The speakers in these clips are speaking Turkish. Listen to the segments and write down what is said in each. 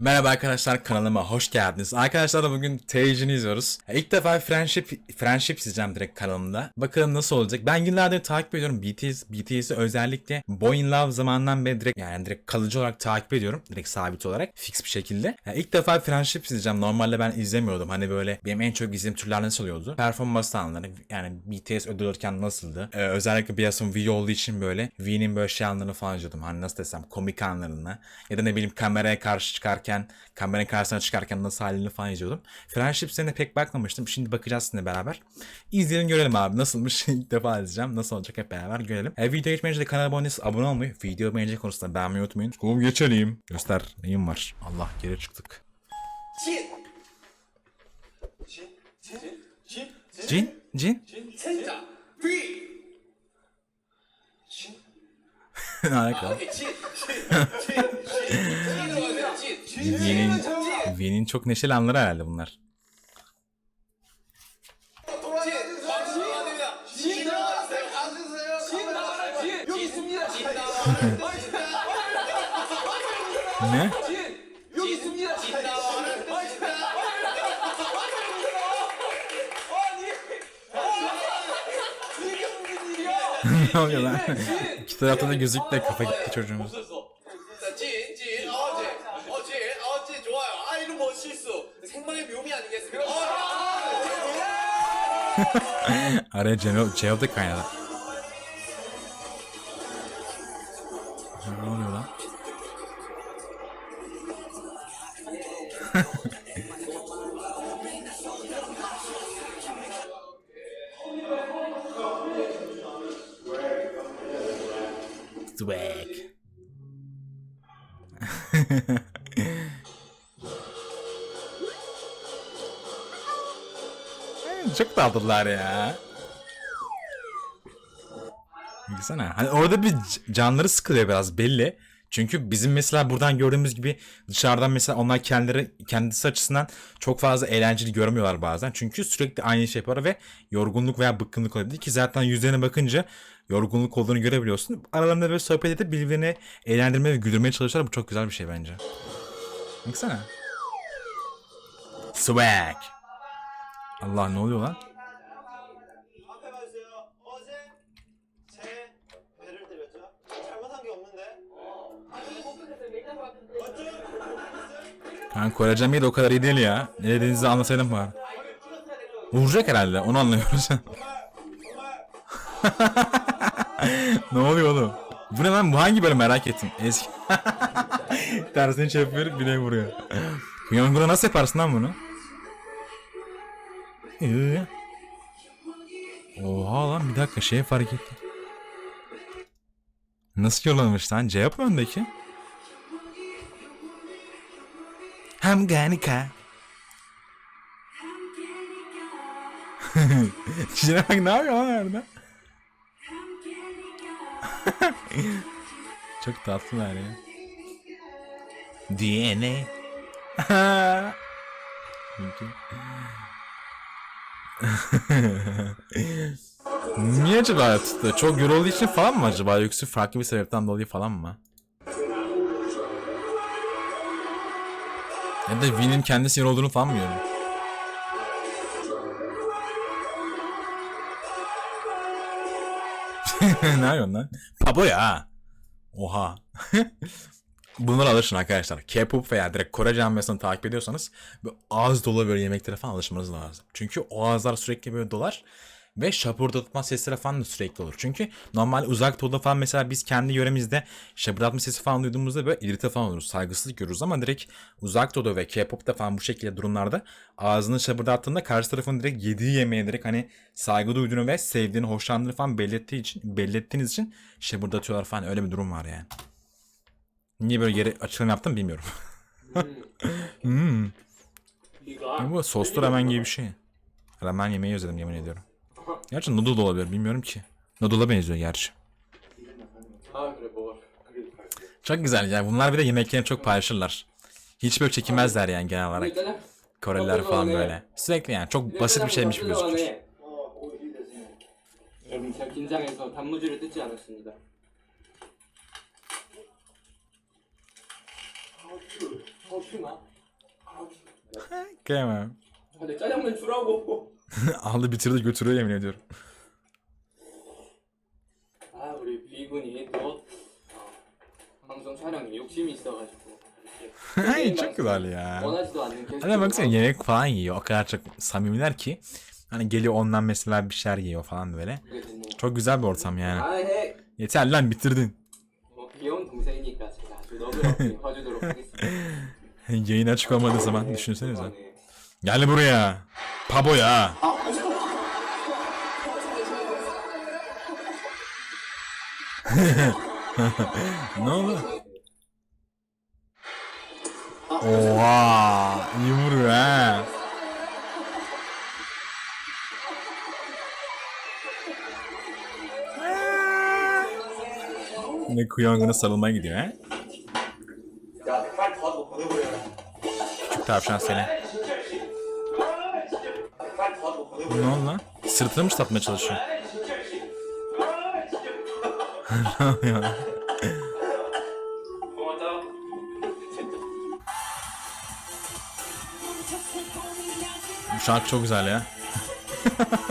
Merhaba arkadaşlar kanalıma hoş geldiniz. Arkadaşlar da bugün Tage'ini izliyoruz. İlk defa Friendship Friendship izleyeceğim direkt kanalımda. Bakalım nasıl olacak. Ben yıllardır takip ediyorum BTS. BTS'i özellikle Boy in Love zamanından beri direkt yani direkt kalıcı olarak takip ediyorum. Direkt sabit olarak. Fix bir şekilde. Ya ilk defa Friendship izleyeceğim. Normalde ben izlemiyordum. Hani böyle benim en çok izlediğim türler nasıl oluyordu? Performans anları. Yani BTS ödül nasıldı? Ee, özellikle biliyorsun V olduğu için böyle V'nin böyle şey anlarını falan izliyordum. Hani nasıl desem komik anlarını. Ya da ne bileyim kameraya karşı çıkarken kameranın karşısına çıkarken nasıl halini falan izliyordum. Friendship seninle pek bakmamıştım. Şimdi bakacağız sizinle beraber. İzleyelim görelim abi. Nasılmış ilk defa izleyeceğim. Nasıl olacak hep beraber görelim. E, video geçmeden önce de kanala abone abone olmayı, video beğenici konusunda beğenmeyi unutmayın. Oğlum geçelim. Göster neyim var. Allah geri çıktık. Cin? Cin? 진짜 V ne alaka? V'nin çok neşeli anları herhalde bunlar. 네? 여기 있습니다. ne oluyor lan? Kitap hayatında gözlükle kafa gitti çocuğumuz. Araya cevap, cevap da kaynadı. Ne oluyor lan? Swag. Çok tatlılar ya. Baksana. Hani orada bir canları sıkılıyor biraz belli. Çünkü bizim mesela buradan gördüğümüz gibi dışarıdan mesela onlar kendileri kendisi açısından çok fazla eğlenceli görmüyorlar bazen. Çünkü sürekli aynı şey yapıyorlar ve yorgunluk veya bıkkınlık olabilir ki zaten yüzlerine bakınca yorgunluk olduğunu görebiliyorsun. Aralarında böyle sohbet edip birbirini eğlendirmeye ve güldürmeye çalışıyorlar. Bu çok güzel bir şey bence. Baksana. Swag. Allah ne oluyor lan? 맞죠? Kanka Kore Camii'de o kadar iyi değil ya. Ne dediğinizi anlasaydım bari. Vuracak herhalde onu anlamıyoruz. ne oluyor oğlum? Bu ne lan? Bu hangi bölüm merak ettim. Eski. Tersini çeviriyor birine vuruyor. Yonguna nasıl yaparsın lan bunu? Ee? Oha lan bir dakika şey fark ettim. Nasıl yollamış lan? C yapıyor öndeki. Hamganika. Şuna bak ne yapıyor lan orada? Çok tatlılar ya. DNA. Niye acaba tuttu? Çok yorulduğu için falan mı acaba? Yoksa farklı bir sebepten dolayı falan mı? Ya da Vin'in kendisi yorulduğunu falan mı görüyor? ne yapıyorsun lan? Pabo ya. Oha. Bunları alışın arkadaşlar. K-pop veya direkt Kore camiasını takip ediyorsanız ağız dolu böyle yemeklere falan alışmanız lazım. Çünkü o ağızlar sürekli böyle dolar ve şapurdatma sesleri falan da sürekli olur. Çünkü normal uzak doğuda falan mesela biz kendi yöremizde şapurdatma sesi falan duyduğumuzda böyle irite falan oluruz. Saygısızlık görürüz ama direkt uzak doğuda ve K-pop'ta falan bu şekilde durumlarda ağzını şapırdattığında karşı tarafın direkt yediği yemeğe direkt hani saygı duyduğunu ve sevdiğini, hoşlandığını falan belirttiği için, belirttiğiniz için şapırdatıyorlar falan öyle bir durum var yani. Niye böyle geri açılım yaptım bilmiyorum. hmm. Bu soslu ramen gibi bir şey. Ramen yemeği özledim yemin ediyorum. Gerçi noodle da olabilir bilmiyorum ki. Noodle'a benziyor gerçi. 아, 그래, 먹어. 그래, Çok güzel ya. Bunlar bir de yemeklerini çok paylaşırlar. Hiç böyle çekinmezler yani genel olarak. 일단은 Koreliler falan böyle. Sürekli yani çok basit bir şeymiş gibi gözükür. 여러분 제가 긴장해서 단무지를 뜯지 않았습니다. 어 큐나? Kıyamam. 내 짜장면 주라고. Aldı bitirdi götürüyor yemin ediyorum. 아 우리 비군이 또 어, 방송 촬영에 욕심이 있어가지고 이렇게 Ay 개인 çok 방송 güzel ya. 원하지도 않는 게스트. Hani baksana yemek falan yiyor. O kadar çok samimiler ki. Hani geliyor ondan mesela bir şeyler yiyor falan böyle. Çok güzel bir ortam yani. 아해 Yeter lan bitirdin. 뭐 귀여운 동생이니까 제가 아주 너그럽게 봐주도록 하겠습니다. Yayın açık olmadığı zaman düşünsenize. 네. Gel buraya. Pabo ya. ne oldu? Oha! İyi vuruyor ha. Ne kuyangına sarılmaya gidiyor ha? Küçük tavşan seni. Ne oldu lan? Sırtını mı satmaya çalışıyor? Bu şarkı çok güzel ya.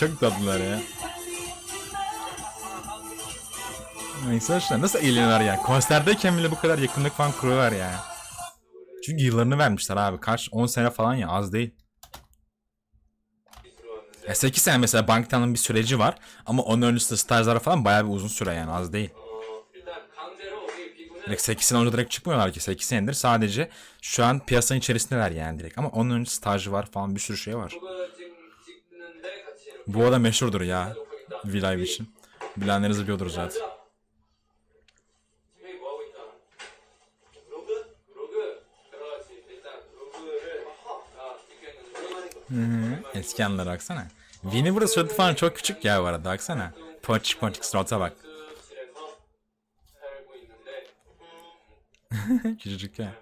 çok tatlılar ya. Neyse işte nasıl eğleniyorlar ya. Konserdeyken bile bu kadar yakınlık falan kuruyorlar ya. Çünkü yıllarını vermişler abi. Kaç? 10 sene falan ya az değil. E, ya 8 sene mesela Banktan'ın bir süreci var. Ama onun öncesinde Starzlara falan bayağı bir uzun süre yani az değil. Direkt 8 sene önce direkt çıkmıyorlar ki. 8 senedir sadece şu an piyasanın içerisindeler yani direkt. Ama onun önce stajı var falan bir sürü şey var. Bu arada meşhurdur ya. Vilay için. Bilenlerinizi biliyordur zaten. Hı hı. Eski anlara baksana. Vini burada suratı falan çok küçük ya bu arada baksana. Ponçik ponçik surata bak. Küçücük ya.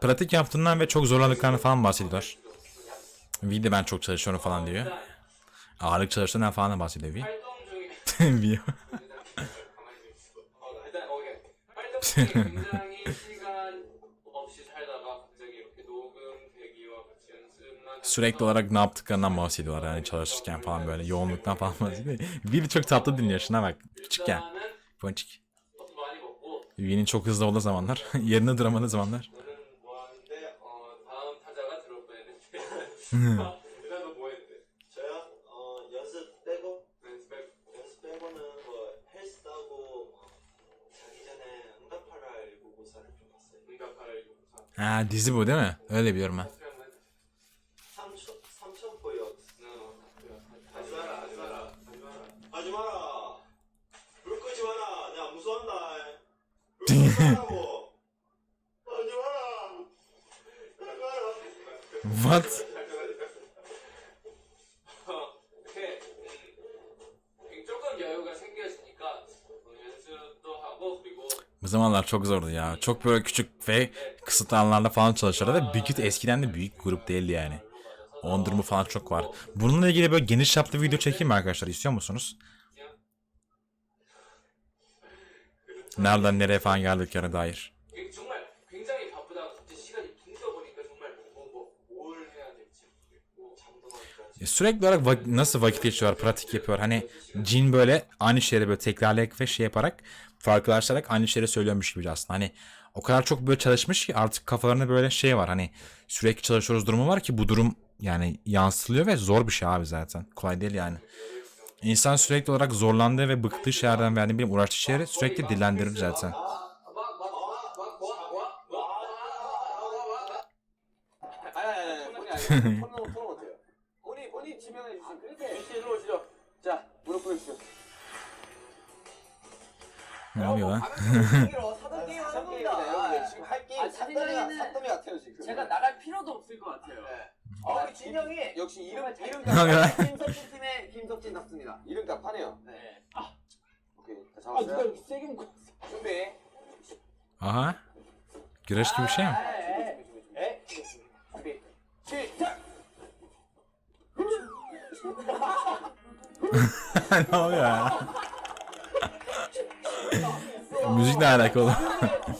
Pratik yaptığından ve çok zorlandıklarını falan bahsediyor. V de ben çok çalışıyorum falan diyor. Ağırlık çalıştığından falan da bahsediyor V. V. 굉장히 시간 없이 살다가 갑자기 이렇게 녹음되기와 같이 연습만 Sürekli olarak ne yaptıklarından bahsediyorlar yani çalışırken falan böyle yoğunluktan falan bahsediyor. V de çok tatlı dinliyor şuna bak. Küçükken. 일단은 Ponçik. 밥도 많이 먹고 V'nin çok hızlı olduğu zamanlar. yerine duramadığı zamanlar. 너는 뭐 하는데 어, 다음 타자가 들어올 뻔했는데 Ha dizi bu değil mi? Öyle biliyorum ben. 삼 zamanlar çok zordu ya. Çok böyle küçük ve kısıtlı alanlarda falan çalışıyorlar ve Bigit eskiden de büyük grup değildi yani. Onun durumu falan çok var. Bununla ilgili böyle geniş çaplı video çekeyim mi arkadaşlar? İstiyor musunuz? Nereden nereye falan geldiklerine dair. Sürekli olarak vak- nasıl vakit geçiyorlar, pratik yapıyor. Hani Jin böyle aynı şeyleri böyle tekrarlayarak ve şey yaparak farklılaştırarak aynı şeyleri söylüyormuş gibi aslında. Hani o kadar çok böyle çalışmış ki artık kafalarında böyle şey var. Hani sürekli çalışıyoruz durumu var ki bu durum yani yansıtılıyor ve zor bir şey abi zaten. Kolay değil yani. İnsan sürekli olarak zorlandığı ve bıktığı şeylerden ve yani bir uğraştığı şeyleri sürekli dillendirir zaten. 유씨로 오시죠. 자, 무릎 꿇으시죠. 그러면 아, 제가 나갈 필요도 없을 것 같아요. 네. 아, 우리 진영이 역시 이름 이름 김석진 팀의 김석진 답습니다. 이름 답하네요. 네. 아, 오케이. 다 잡았어요. 아, 세게 묶어. 준비. 아하. 기다려 주시면. 아, 예, 예. 준비. 시작. ne oluyor ya? Müzik ne alakalı?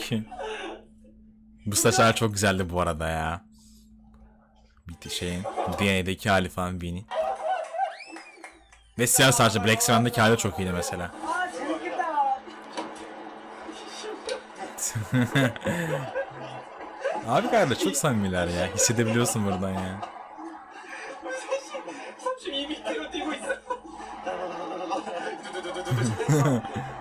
ki. Bu saçlar çok güzeldi bu arada ya. Bir şeyin DNA'deki hali falan Beanie. Ve siyah saçlı Black Swan'daki hali çok iyiydi mesela. Abi kardeş çok samimiler ya. Hissedebiliyorsun buradan ya.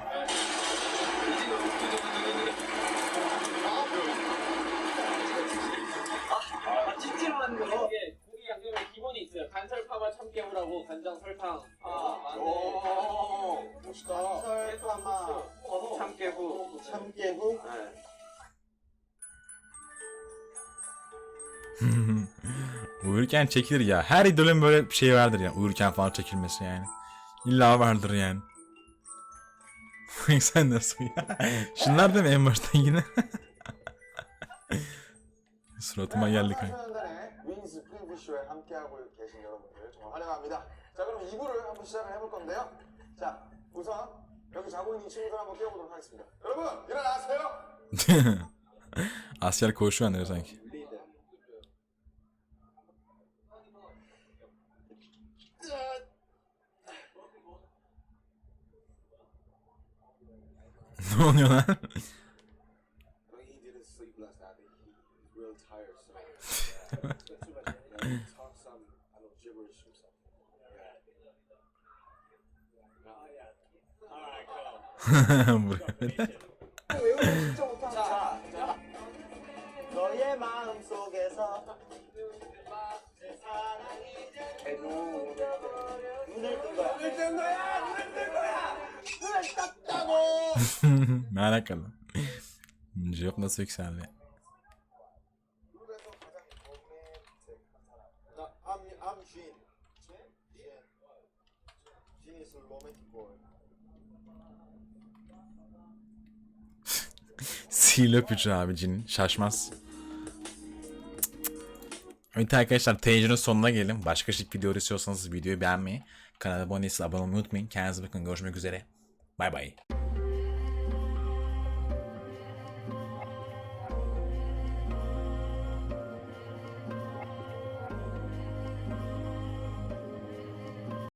uyurken çekilir ya. Her idolün böyle bir şey vardır ya. Uyurken falan çekilmesi yani. İlla vardır yani. Sen nasıl ya? Şunlar değil mi en baştan yine? Suratıma geldi kanka. Asker koşuyor sanki. 노년한? 모르겠네. 자, 자. 너의 마음 속에서 눈을 뜬 거야. 눈을 뜬 거야. ne alakalı? Cevap şey nasıl yükseldi? Sihirli öpücü abi cinin. Şaşmaz. Evet arkadaşlar tecrübenin sonuna gelin. Başka şık video istiyorsanız videoyu beğenmeyi, kanala abone değilseniz abone olmayı unutmayın. Kendinize bakın. Görüşmek üzere. Bay bay.